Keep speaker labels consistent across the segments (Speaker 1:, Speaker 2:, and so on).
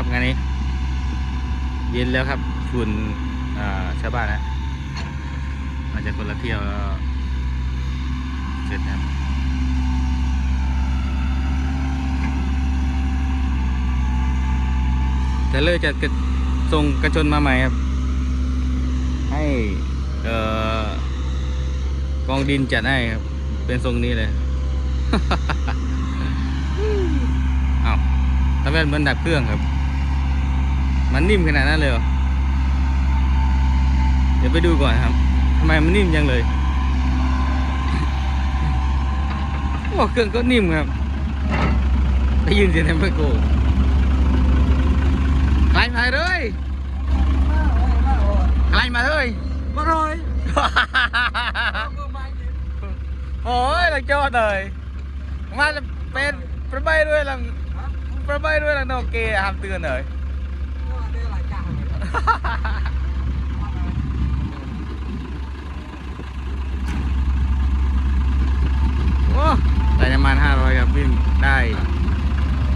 Speaker 1: ครับงานนี้ เย็นแล้วครับฝุ่นชาวบ้านนะมาจากคนละเที่ยวเสร็จนะครับแต่เลยจะกระส่งกระชนมาใหม่ครับ ให้กองดินจัดให้ครับ เป็นทรงนี้เลยอ้าวทำไมเหมือนดับเครื่องครับ มันนิ่มขนาดนั้นเลยเหรอ เดี๋ยวไปดูก่อนครับทำไมมันนิ่มจังเลยโอ้เครื่องก็นิ่มครับได้ยินเสียงแฮมเบอร์โกคลายมาเลยคลายมาเลย
Speaker 2: มาเลย
Speaker 1: โอ้ยลังโจ้เลย มาเป็นประใบด้วยลังประใบด้วยลังโนเกะห้ามเตือนเลย โอ้ได้ประมาณห้าร้อยครับวิ่งได้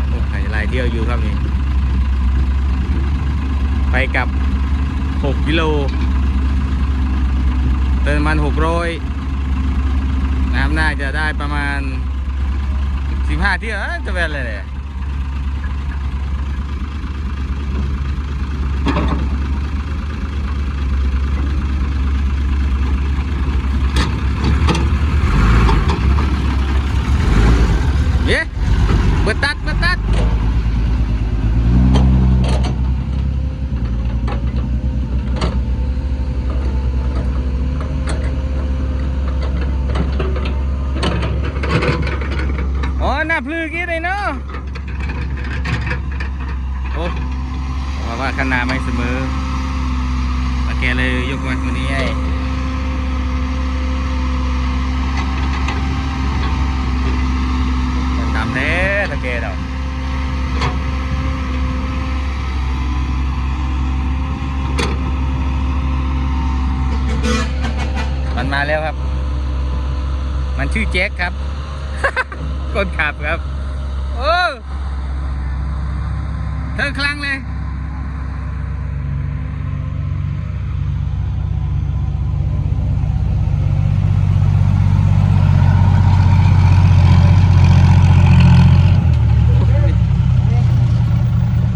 Speaker 1: โอ้ยหลายเที่ยวอยู่ครับนี่ ไปกับหกกิโล เติมมันหกร้อยน้ำน่าจะได้ประมาณสิบห้าเที่ยวจะเป็นอะไรเนี่ย เย้เบิดตัดเบิด ตัดอ๋อหน้าะว่าว่าขนาดไม่เสมอตะแกเลยยกมาตัวนี้ให้ตามแท้ตะแกเรามันมาแล้วครับ มันชื่อแจ็คครับคนขับครับ โอ้เธอคลั่งเลย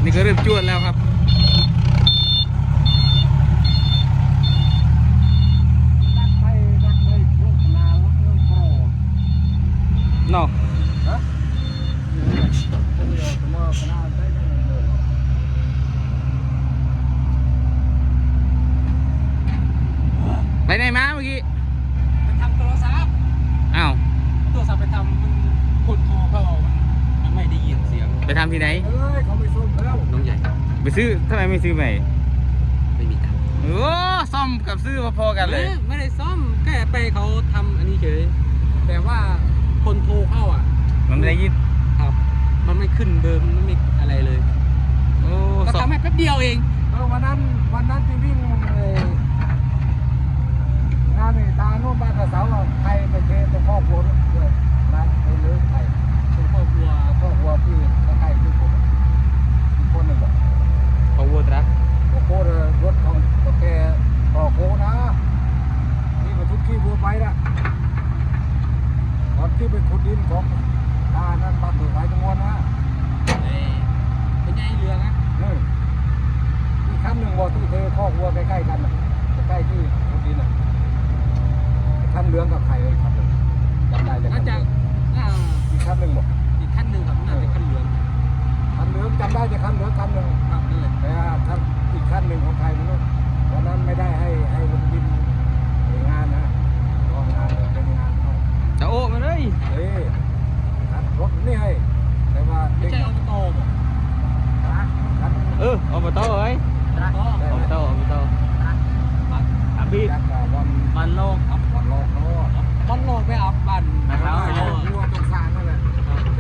Speaker 1: นี่ก็เริ่ม จวดแล้วครับเนาะไปไหนมาเมื่อกี้
Speaker 2: ไปทำโทรศัพท์
Speaker 1: อ้าว
Speaker 2: โทรศัพท์ไปทำมันคนโทรเข้ามันไม่ได้ยินเสียง
Speaker 1: ไปทำที่ไหน
Speaker 3: เอ้ยเขาไปซุ่มแล้ว
Speaker 2: น้องใหญ่
Speaker 1: ไปซื้อทำไมไม่ซื้อใหม่
Speaker 2: ไม่มีตังค์
Speaker 1: โอ้ซ่อมกับซื้อพอๆกันเลย
Speaker 2: ไม่ได้ซ่อมแค่ไปเขาทำอันนี้เฉย แต่ว่าคนโทรเข้าอะ
Speaker 1: มันไม่ได้ยิน
Speaker 2: ครับ มันไม่ขึ้นเบอร์มันไม่อะไรเลย
Speaker 1: โอ้
Speaker 2: ก็
Speaker 1: ซ่อม
Speaker 2: ทำให้แป๊บเดียวเอง
Speaker 3: เออวันนั้นวันนั้นที่วิ่งเอ่องานนี่ตาโน่นบ้านกระเสาเราใครไปเทตรงข้อหัวด้วยร้านไปเลยใคร
Speaker 2: ตัวครอบครัว
Speaker 3: ข้อหัวพี่ใครที่ผมอีกคนหนึ่งบอก
Speaker 1: เขาวัวตรัก
Speaker 3: โอ้โหรถของโอเคต่อโค้งนะนี่มาทุกที่วัวไปนะตอนที่ไปขุดดินของตานั้นบ้านถือไว้จังหวัดนะ
Speaker 2: ไอ้เป็นไงเรือนะ
Speaker 3: นี่อีกคันหนึ่งบอกที่เทข้อกวัวใกล้ๆกันน่ะใกล้ๆที่ขุดดินน่ะ คันเหลืองกับไข่เลยคันหนึ่งจำได้เลย
Speaker 2: น่าจะอ่า
Speaker 3: อีกคันหนึ่งบอก
Speaker 2: อีกขั้นหนึ่งครับน่าจะขั้นเหลือง
Speaker 3: คันเหลืองจำได้จะคันเหลืองคันหนึ่ง
Speaker 2: ครับนั่นแหละ
Speaker 3: แต่ว่าถ้าอีกคันหนึ่งของใครไม่รู้วันนั้นไม่ได้ให้ให้ลงดินในงานนะกองงานเป็นงานเขา
Speaker 1: จะโอ้มาเลย
Speaker 3: เอ้ยครับรถนี่ให้แต่ว่า
Speaker 2: ไม่
Speaker 3: เด็ก
Speaker 2: ใช่อบตบอก
Speaker 3: คัน
Speaker 1: เออเอามาโต้เอ้ย
Speaker 2: ก็
Speaker 1: เอามาโต้เอามาโต้อะพี่
Speaker 3: จักรวัน
Speaker 1: มันโลก
Speaker 3: ครับวันโลกเนาะาน